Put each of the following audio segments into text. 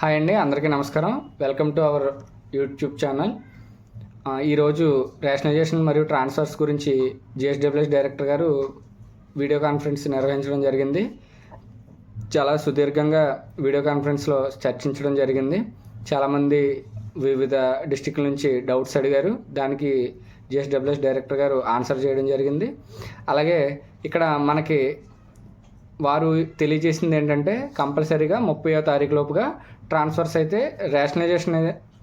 Hi అండి అందరికీ నమస్కారం. Welcome to our YouTube channel. ఈరోజు రేషనలైజేషన్ మరియు ట్రాన్స్ఫర్స్ గురించి జిఎస్డబ్ల్యూఎస్ డైరెక్టర్ గారు వీడియో కాన్ఫరెన్స్ నిర్వహించడం జరిగింది. చాలా సుదీర్ఘంగా వీడియో కాన్ఫరెన్స్లో చర్చించడం జరిగింది. చాలామంది వివిధ డిస్టిక్ల నుంచి డౌట్స్ అడిగారు. దానికి జిఎస్డబ్ల్యూఎస్ డైరెక్టర్ గారు ఆన్సర్ చేయడం జరిగింది. అలాగే ఇక్కడ మనకి వారు తెలియజేసింది ఏంటంటే కంపల్సరీగా ముప్పయో తారీఖు లోపుగా ట్రాన్స్ఫర్స్ అయితే రేషనలైజేషన్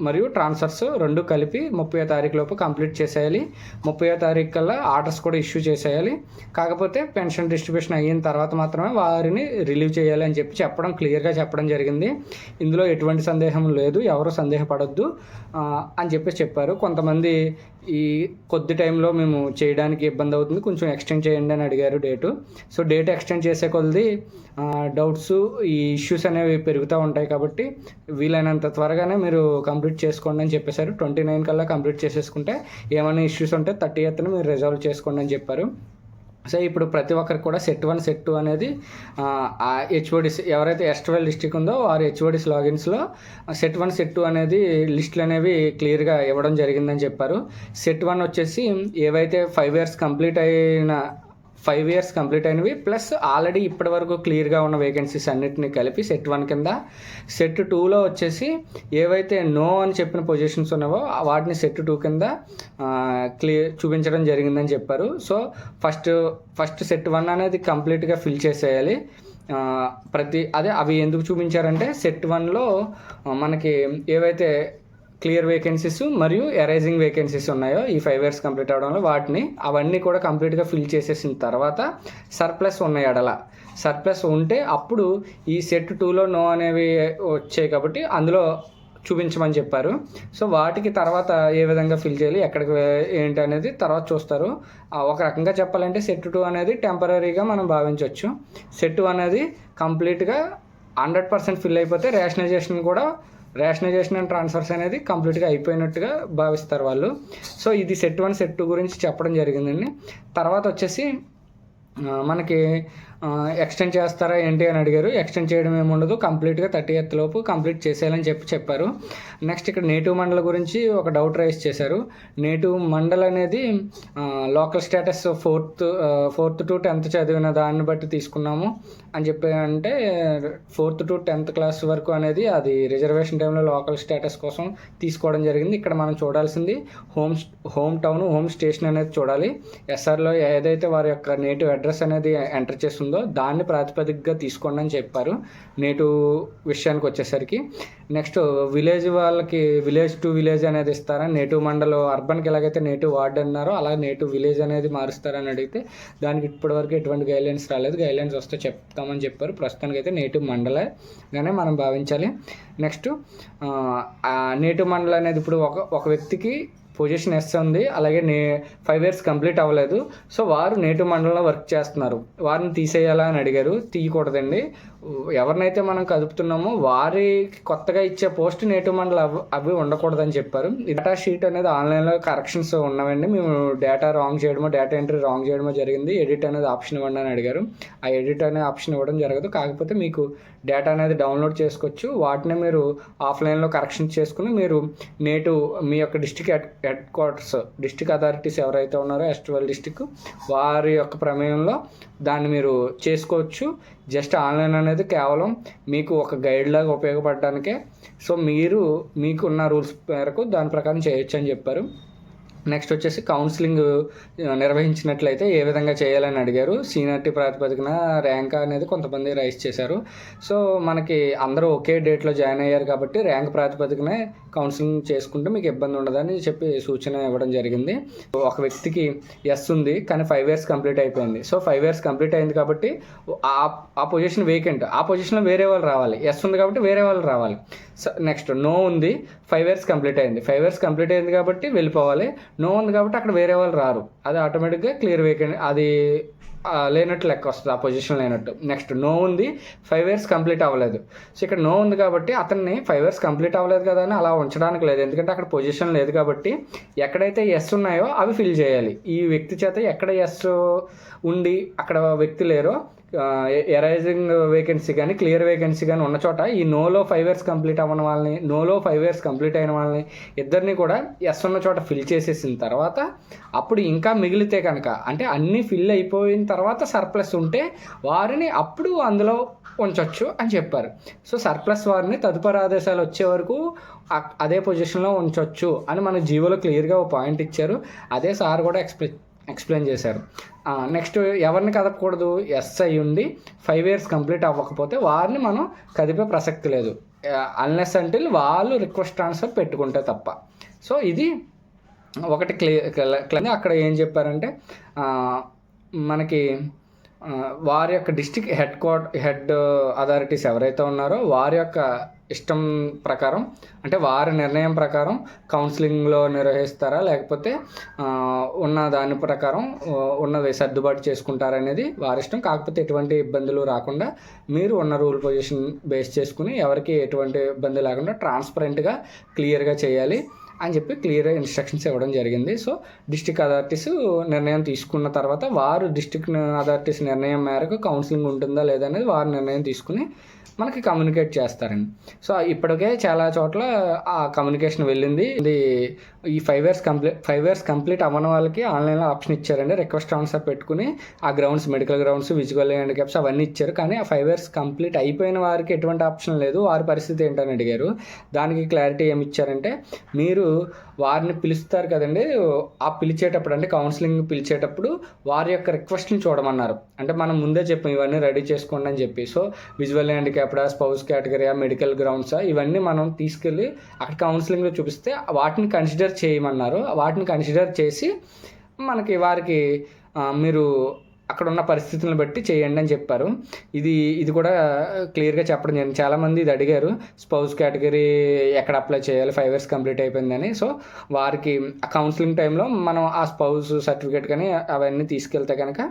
మరియు ట్రాన్స్ఫర్స్ రెండు కలిపి ముప్పై తారీఖు లోపు కంప్లీట్ చేసేయాలి. ముప్పై తారీఖు కల్లా ఆర్డర్స్ కూడా ఇష్యూ చేసేయాలి. కాకపోతే పెన్షన్ డిస్ట్రిబ్యూషన్ అయిన తర్వాత మాత్రమే వారిని రిలీవ్ చేయాలి అని చెప్పి చెప్పడం క్లియర్గా చెప్పడం జరిగింది. ఇందులో ఎటువంటి సందేహం లేదు ఎవరు సందేహపడద్దు అని చెప్పేసి చెప్పారు. కొంతమంది ఈ కొద్ది టైంలో మేము చేయడానికి ఇబ్బంది అవుతుంది. కొంచెం ఎక్స్టెండ్ చేయండి అని అడిగారు డేటు సో డేట్ ఎక్స్టెండ్ చేసే కొద్ది డౌట్స్ ఈ ఇష్యూస్ అనేవి పెరుగుతూ ఉంటాయి కాబట్టి వీలైనంత త్వరగానే మీరు కంప్లీట్ కంప్లీట్ చేసుకోండి అని చెప్పేశారు. ట్వంటీ నైన్ కల్లా కంప్లీట్ చేసేసుకుంటే ఏమైనా ఇష్యూస్ ఉంటే థర్టీ ఎత్తున మీరు రిజాల్వ్ చేసుకోండి అని చెప్పారు. సో ఇప్పుడు ప్రతి ఒక్కరికి కూడా సెట్ వన్ సెట్ టూ అనేది హెచ్ఓడిస్ ఎవరైతే ఎస్ట్వెల్ డిస్టిక్ ఉందో వారు హెచ్ఓడిస్ లాగిన్స్లో సెట్ వన్ సెట్ టూ అనేది లిస్టులు అనేవి క్లియర్గా ఇవ్వడం జరిగిందని చెప్పారు. సెట్ వన్ వచ్చేసి ఏవైతే ఫైవ్ ఇయర్స్ కంప్లీట్ అయిన ఫైవ్ ఇయర్స్ కంప్లీట్ అయినవి. ప్లస్ ఆల్రెడీ ఇప్పటి వరకు క్లియర్గా ఉన్న వేకెన్సీస్ అన్నిటిని కలిపి సెట్ వన్ కింద. సెట్ టూలో వచ్చేసి ఏవైతే నో అని చెప్పిన పొజిషన్స్ ఉన్నావో వాటిని సెట్ టూ కింద క్లియర్ చూపించడం జరిగిందని చెప్పారు. So first first set one అనేది కంప్లీట్గా ఫిల్ చేసేయాలి. ప్రతి అదే అవి ఎందుకు చూపించారంటే సెట్ వన్లో మనకి ఏవైతే క్లియర్ వేకెన్సీస్ మరియు ఎరైజింగ్ వేకెన్సీస్ ఉన్నాయో ఈ ఫైవ్ ఇయర్స్ కంప్లీట్ అవడంలో వాటిని అవన్నీ కూడా కంప్లీట్గా ఫిల్ చేసేసిన తర్వాత సర్ప్లస్ ఉన్నాయి అడల. సర్ప్లస్ ఉంటే అప్పుడు ఈ సెట్ టూలో నో అనేవి వచ్చాయి కాబట్టి అందులో చూపించమని చెప్పారు. సో వాటికి తర్వాత ఏ విధంగా ఫిల్ చేయాలి ఎక్కడికి ఏంటి అనేది తర్వాత చూస్తారు. ఒక రకంగా చెప్పాలంటే సెట్ టూ అనేది టెంపరీగా మనం భావించవచ్చు. సెట్ టూ అనేది కంప్లీట్గా హండ్రెడ్ పర్సెంట్ ఫిల్ అయిపోతే రేషనలైజేషన్ కూడా రేషనలైజేషన్ అండ్ ట్రాన్స్ఫర్స్ అనేది కంప్లీట్గా అయిపోయినట్టుగా భావిస్తారు వాళ్ళు. సో ఇది సెట్ వన్ సెట్ టూ గురించి చెప్పడం జరిగిందండి. తర్వాత వచ్చేసి మనకి ఎక్స్టెండ్ చేస్తారా ఏంటి అని అడిగారు. ఎక్స్టెండ్ చేయడం ఏముండదు కంప్లీట్గా థర్టీ ఎయిత్ లోపు కంప్లీట్ చేసేయాలని చెప్పి చెప్పారు. నెక్స్ట్ ఇక్కడ నేటివ్ మండల గురించి ఒక డౌట్ రైజ్ చేశారు. నేటివ్ మండల్ అనేది local status fourth fourth to tenth చదివిన దాన్ని బట్టి తీసుకున్నాము. అని చెప్పి అంటే ఫోర్త్ టు టెన్త్ క్లాస్ వరకు అనేది అది రిజర్వేషన్ టైంలో లోకల్ స్టేటస్ కోసం తీసుకోవడం జరిగింది. ఇక్కడ మనం చూడాల్సింది home home town home station అనేది చూడాలి. ఎస్ఆర్లో ఏదైతే వారి యొక్క నేటివ్ అడ్రస్ అనేది ఎంటర్ చేస్తుందో దాన్ని ప్రాతిపదికగా తీసుకోండి అని చెప్పారు. నేటు విషయానికి వచ్చేసరికి నెక్స్ట్ విలేజ్ వాళ్ళకి విలేజ్ టు విలేజ్ అనేది ఇస్తారా? నేటివ్ మండలం అర్బన్కి ఎలాగైతే నేటివ్ వార్డ్ అన్నారో అలా నేటివ్ విలేజ్ అనేది మారుస్తారని అడిగితే దానికి ఇప్పటివరకు ఎటువంటి గైడ్లైన్స్ రాలేదు. గైడ్లైన్స్ వస్తే చెప్తామని చెప్పారు. ప్రస్తుతానికి అయితే నేటివ్ మండలే గానే మనం భావించాలి. నెక్స్ట్ నేటివ్ మండలం అనేది ఇప్పుడు ఒక ఒక వ్యక్తికి పొజిషన్ ఎస్ ఉంది. అలాగే నే ఫైవ్ ఇయర్స్ కంప్లీట్ అవ్వలేదు. సో వారు నేటివ్ మండలంలో వర్క్ చేస్తున్నారు. వారిని తీసేయాలా అని అడిగారు. తీయకూడదండి. ఎవరినైతే మనం కదుపుతున్నామో వారి కొత్తగా ఇచ్చే పోస్ట్ నేటివ్ మండలం అవి అవి ఉండకూడదని చెప్పారు. డేటా షీట్ అనేది ఆన్లైన్లో కరెక్షన్స్ ఉన్నామండి మేము డేటా రాంగ్ చేయడమో డేటా ఎంట్రీ రాంగ్ చేయడమో జరిగింది. ఎడిట్ అనేది ఆప్షన్ ఇవ్వండి అని అడిగారు. ఆ ఎడిట్ అనే ఆప్షన్ ఇవ్వడం జరగదు. కాకపోతే మీకు డేటా అనేది డౌన్లోడ్ చేసుకోవచ్చు. వాటిని మీరు ఆఫ్లైన్లో కరెక్షన్ చేసుకుని మీరు నేటు మీ యొక్క district head headquarters district authorities ఎవరైతే ఉన్నారో ఎస్ట్వల్ డిస్టిక్ వారి యొక్క ప్రమేయంలో దాన్ని మీరు చేసుకోవచ్చు. జస్ట్ ఆన్లైన్ అనేది కేవలం మీకు ఒక గైడ్ లాగా ఉపయోగపడడానికే. సో మీరు మీకున్న రూల్స్ మేరకు దాని ప్రకారం చేయొచ్చు అని చెప్పారు. నెక్స్ట్ వచ్చేసి కౌన్సిలింగ్ నిర్వహించినట్లయితే ఏ విధంగా చేయాలని అడిగారు. సీనియర్టీ ప్రాతిపదికన ర్యాంక్ అనేది కొంతమంది రైస్ చేశారు. సో మనకి అందరూ ఒకే డేట్లో జాయిన్ అయ్యారు కాబట్టి ర్యాంక్ ప్రాతిపదికనే కౌన్సిలింగ్ చేసుకుంటే మీకు ఇబ్బంది ఉండదని చెప్పి సూచన ఇవ్వడం జరిగింది. ఒక వ్యక్తికి ఎస్ ఉంది కానీ ఫైవ్ ఇయర్స్ కంప్లీట్ అయిపోయింది. సో ఫైవ్ ఇయర్స్ కంప్లీట్ అయింది కాబట్టి ఆ ఆ పొజిషన్ వేకెంట్ ఆ పొజిషన్లో వేరే వాళ్ళు రావాలి. ఎస్ ఉంది కాబట్టి వేరే వాళ్ళు రావాలి. సో నెక్స్ట్ నో ఉంది ఫైవ్ ఇయర్స్ కంప్లీట్ అయింది. ఫైవ్ ఇయర్స్ కంప్లీట్ అయింది కాబట్టి వెళ్ళిపోవాలి. నో ఉంది కాబట్టి అక్కడ వేరే వాళ్ళు రారు. అది ఆటోమేటిక్గా క్లియర్ వేకెంట్ అది లేనట్టు లెక్క వస్తుంది ఆ పొజిషన్ లేనట్టు. నెక్స్ట్ నో ఉంది ఫైవ్ ఇయర్స్ కంప్లీట్ అవ్వలేదు. సో ఇక్కడ నో ఉంది కాబట్టి అతన్ని ఫైవ్ ఇయర్స్ కంప్లీట్ అవ్వలేదు కదా అని అలా ఉంచడానికి లేదు. ఎందుకంటే అక్కడ పొజిషన్ లేదు కాబట్టి ఎక్కడైతే ఎస్ ఉన్నాయో అవి ఫిల్ చేయాలి. ఈ వ్యక్తి చేత ఎక్కడ ఎస్ ఉండి అక్కడ వ్యక్తి లేరో ఎరైజింగ్ వేకెన్సీ కానీ క్లియర్ వేకెన్సీ కానీ ఉన్న చోట ఈ నోలో ఫైవ్ ఇయర్స్ కంప్లీట్ అవ్వని వాళ్ళని నోలో ఫైవ్ ఇయర్స్ కంప్లీట్ అయిన వాళ్ళని ఇద్దరిని కూడా ఎస్ ఉన్న చోట ఫిల్ చేసేసిన తర్వాత అప్పుడు ఇంకా మిగిలితే కనుక అంటే అన్నీ ఫిల్ అయిపోయిన తర్వాత సర్ప్లస్ ఉంటే వారిని అప్పుడు అందులో ఉంచవచ్చు అని చెప్పారు. సో సర్ప్లస్ వారిని తదుపరి ఆదేశాలు వచ్చే వరకు అదే పొజిషన్లో ఉంచవచ్చు అని మన జీవోలో క్లియర్గా ఒక పాయింట్ ఇచ్చారు. అదే సార్ కూడా ఎక్స్ప్లెయిన్ ఎక్స్ప్లెయిన్ చేశారు. నెక్స్ట్ ఎవరిని కదపకూడదు? ఎస్ ఉండి ఫైవ్ ఇయర్స్ కంప్లీట్ అవ్వకపోతే వారిని మనం కదిపే ప్రసక్తి లేదు. అన్లెస్ అంటే వాళ్ళు రిక్వెస్ట్ ట్రాన్స్ఫర్ పెట్టుకుంటే తప్ప. సో ఇది ఒకటి క్లియర్ అక్కడ ఏం చెప్పారంటే మనకి వారి యొక్క district headquarters head authorities ఎవరైతే ఉన్నారో వారి యొక్క ఇష్టం ప్రకారం అంటే వారి నిర్ణయం ప్రకారం కౌన్సిలింగ్లో నిర్వహిస్తారా? లేకపోతే ఉన్న దాని ప్రకారం ఉన్నది సర్దుబాటు చేసుకుంటారనేది వారి ఇష్టం. కాకపోతే ఎటువంటి ఇబ్బందులు రాకుండా మీరు ఉన్న రూల్ పొజిషన్ బేస్ చేసుకుని ఎవరికి ఎటువంటి ఇబ్బంది లేకుండా ట్రాన్స్పరెంట్గా క్లియర్గా చేయాలి. అని చెప్పి క్లియర్ ఇన్స్ట్రక్షన్స్ ఇవ్వడం జరిగింది. సో డిస్టిక్ అథారిటీస్ నిర్ణయం తీసుకున్న తర్వాత వారు డిస్టిక్ అథారిటీస్ నిర్ణయం మేరకు కౌన్సిలింగ్ ఉంటుందా లేదా అనేది వారు నిర్ణయం తీసుకుని మనకి కమ్యూనికేట్ చేస్తారండి. సో ఇప్పటికే చాలా చోట్ల ఆ కమ్యూనికేషన్ వెళ్ళింది. ఇది ఈ five years complete five years complete అవ్వని వాళ్ళకి ఆన్లైన్లో ఆప్షన్ ఇచ్చారండి. రిక్వెస్ట్ ఆన్సర్ పెట్టుకుని ఆ grounds medical grounds visual handicaps అవన్నీ ఇచ్చారు. కానీ ఆ ఫైవ్ ఇయర్స్ కంప్లీట్ అయిపోయిన వారికి ఎటువంటి ఆప్షన్ లేదు. వారి పరిస్థితి ఏంటని అడిగారు. దానికి క్లారిటీ ఏమి ఇచ్చారంటే మీరు వారిని పిలుస్తారు కదండి. ఆ పిలిచేటప్పుడు అంటే కౌన్సిలింగ్ పిలిచేటప్పుడు వారి యొక్క రిక్వెస్ట్ని చూడమన్నారు. అంటే మనం ముందే చెప్పాం ఇవన్నీ రెడీ చేసుకోండి అని చెప్పి. సో విజువల్ హ్యాండిక్యాప్డా స్పౌస్ కేటగిరీ మెడికల్ గ్రౌండ్సా ఇవన్నీ మనం తీసుకెళ్ళి అక్కడ కౌన్సిలింగ్లో చూపిస్తే వాటిని కన్సిడర్ చేయమన్నారు. వాటిని కన్సిడర్ చేసి మనకి వారికి మీరు అక్కడ ఉన్న పరిస్థితులను బట్టి చేయండి అని చెప్పారు. ఇది ఇది కూడా క్లియర్గా చెప్పడం జరిగింది. చాలామంది ఇది అడిగారు స్పౌస్ కేటగిరీ ఎక్కడ అప్లై చేయాలి? ఫైవ్ ఇయర్స్ కంప్లీట్ అయిపోయిందని. సో వారికి ఆ కౌన్సిలింగ్ టైంలో మనం ఆ స్పౌస్ సర్టిఫికేట్ కానీ అవన్నీ తీసుకెళ్తే కనుక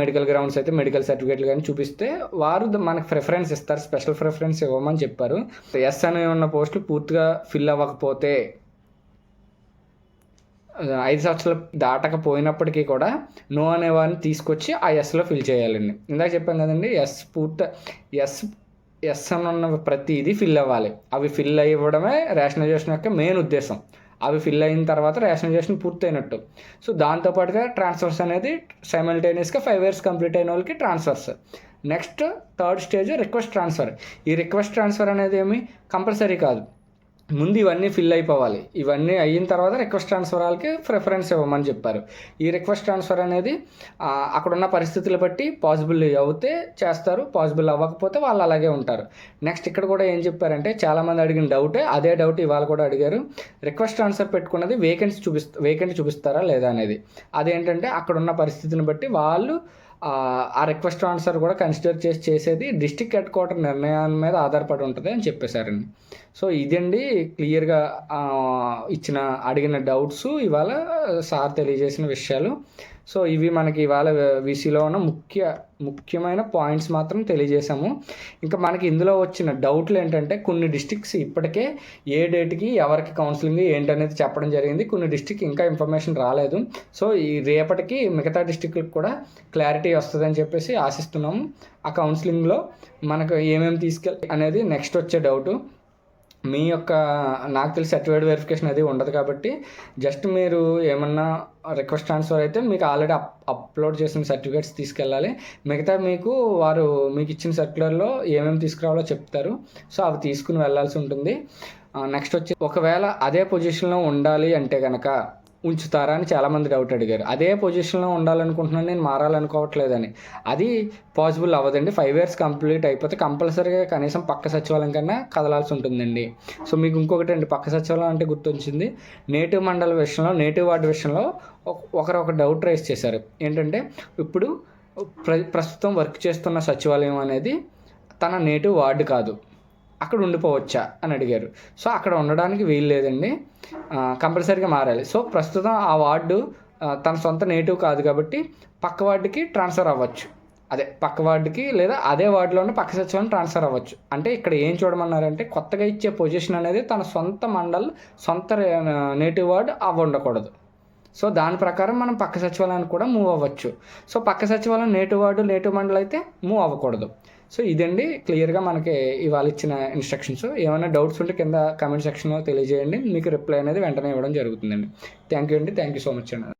మెడికల్ గ్రౌండ్స్ అయితే మెడికల్ సర్టిఫికేట్లు కానీ చూపిస్తే వారు మనకు ప్రిఫరెన్స్ ఇస్తారు స్పెషల్ ప్రిఫరెన్స్ ఇవ్వమని చెప్పారు. ఎస్ అని ఉన్న పోస్టులు పూర్తిగా ఫిల్ అవ్వకపోతే ఐదు సంవత్సరాలు దాటకపోయినప్పటికీ కూడా నో అనే వారిని తీసుకొచ్చి ఆ ఎస్లో ఫిల్ చేయాలండి. ఇందాక చెప్పాను కదండి ఎస్ పూర్తి ఎస్ ఎస్ అని ఉన్న ప్రతిదీ ఫిల్ అవ్వాలి. అవి ఫిల్ అవ్వడమే రేషనలైజేషన్ యొక్క మెయిన్ ఉద్దేశం. అవి ఫిల్ అయిన తర్వాత రేషనలైజేషన్ పూర్తయినట్టు. సో దాంతోపాటుగా ట్రాన్స్ఫర్స్ అనేది సైమల్టేనియస్గా ఫైవ్ ఇయర్స్ కంప్లీట్ అయిన వాళ్ళకి transfers next third stage request transfer ఈ రిక్వెస్ట్ ట్రాన్స్ఫర్ అనేది ఏమి? కంపల్సరీ కాదు. ముందు ఇవన్నీ ఫిల్ అయిపోవాలి. ఇవన్నీ అయిన తర్వాత రిక్వెస్ట్ ట్రాన్స్ఫర్ వాళ్ళకి ప్రిఫరెన్స్ ఇవ్వమని చెప్పారు. ఈ రిక్వెస్ట్ ట్రాన్స్ఫర్ అనేది అక్కడున్న పరిస్థితులు బట్టి పాసిబుల్ అవుతే చేస్తారు పాసిబుల్ అవ్వకపోతే వాళ్ళు అలాగే ఉంటారు. నెక్స్ట్ ఇక్కడ కూడా ఏం చెప్పారంటే చాలామంది అడిగిన డౌటే అదే డౌట్ ఇవాళ కూడా అడిగారు. రిక్వెస్ట్ ట్రాన్స్ఫర్ పెట్టుకున్నది వేకెన్సీ చూపిస్తా వేకెంట్ చూపిస్తారా లేదా అనేది. అదేంటంటే అక్కడున్న పరిస్థితిని బట్టి వాళ్ళు ఆ, రిక్వెస్ట్ ఆన్సర్ కూడా కన్సిడర్ చేసి చేసేది డిస్టిక్ హెడ్ క్వార్టర్ నిర్ణయాల మీద ఆధారపడి ఉంటుంది అని చెప్పేశారండి. సో ఇదండి క్లియర్గా ఇచ్చిన అడిగిన డౌట్స్ ఇవాళ సార్ తెలియజేసిన విషయాలు. సో ఇవి మనకి ఇవాళ విసిలో ఉన్న ముఖ్య ముఖ్యమైన పాయింట్స్ మాత్రం తెలియజేశాము. ఇంకా మనకి ఇందులో వచ్చిన డౌట్లు ఏంటంటే కొన్ని డిస్టిక్స్ ఇప్పటికే ఏ డేట్కి ఎవరికి కౌన్సిలింగ్ ఏంటనేది చెప్పడం జరిగింది. కొన్ని డిస్టిక్ ఇంకా ఇన్ఫర్మేషన్ రాలేదు. సో ఈ రేపటికి మిగతా డిస్టిక్లకు కూడా క్లారిటీ వస్తుందని చెప్పేసి ఆశిస్తున్నాము. ఆ కౌన్సిలింగ్లో మనకు ఏమేమి తీసుకెళ్ళి అనేది నెక్స్ట్ వచ్చే డౌటు. మీ యొక్క నాకు తెలిసి సర్టిఫైడ్ వెరిఫికేషన్ అది ఉండదు కాబట్టి జస్ట్ మీరు ఏమన్నా రిక్వెస్ట్ ట్రాన్స్ఫర్ అయితే మీకు ఆల్రెడీ అప్ అప్లోడ్ చేసిన సర్టిఫికేట్స్ తీసుకెళ్ళాలి. మిగతా మీకు వారు మీకు ఇచ్చిన సర్క్యులర్లో ఏమేమి తీసుకురావాలో చెప్తారు. సో అవి తీసుకుని వెళ్ళాల్సి ఉంటుంది. నెక్స్ట్ వచ్చి ఒకవేళ అదే పొజిషన్లో ఉండాలి అంటే కనుక ఉంచుతారా అని చాలామంది డౌట్ అడిగారు. అదే పొజిషన్లో ఉండాలనుకుంటున్నాను నేను మారాలనుకోవట్లేదని. అది పాసిబుల్ అవ్వదండి. ఫైవ్ ఇయర్స్ కంప్లీట్ అయిపోతే కంపల్సరీగా కనీసం పక్క సచివాలయం కన్నా కదలాల్సి ఉంటుందండి. సో మీకు ఇంకొకటి అండి. పక్క సచివాలయం అంటే గుర్తొచ్చింది. నేటివ్ మండల విషయంలో నేటివ్ వార్డు విషయంలో ఒక- ఒకరు ఒక డౌట్ రైస్ చేశారు. ఏంటంటే ఇప్పుడు ప్ర ప్రస్తుతం వర్క్ చేస్తున్న సచివాలయం అనేది తన నేటివ్ వార్డు కాదు. అక్కడ ఉండిపోవచ్చా అని అడిగారు. సో అక్కడ ఉండడానికి వీలు లేదండి. కంపల్సరీగా మారాలి. సో ప్రస్తుతం ఆ వార్డు తన సొంత నేటివ్ కాదు కాబట్టి పక్క వార్డుకి ట్రాన్స్ఫర్ అవ్వచ్చు. అదే పక్క వార్డుకి లేదా అదే వార్డులోనే పక్క సచివాలయం ట్రాన్స్ఫర్ అవ్వచ్చు. అంటే ఇక్కడ ఏం చూడమన్నారంటే కొత్తగా ఇచ్చే పొజిషన్ అనేది తన సొంత మండల్ సొంత నేటివ్ వార్డు అవ్వ ఉండకూడదు సో దాని ప్రకారం మనం పక్క సచివాలయానికి కూడా మూవ్ అవ్వచ్చు. సో పక్క సచివాలయం నేటివ్ వార్డు నేటివ్ మండల్ అయితే మూవ్ అవ్వకూడదు. సో ఇదండి క్లియర్గా మనకి ఇవాళ ఇచ్చిన ఇన్స్ట్రక్షన్స్ ఏమైనా డౌట్స్ ఉంటే కింద కమెంట్ సెక్షన్లో తెలియజేయండి. మీకు రిప్లై అనేది వెంటనే ఇవ్వడం జరుగుతుందండి. థ్యాంక్ యూ అండి. థ్యాంక్ యూ సో మచ్ అండి.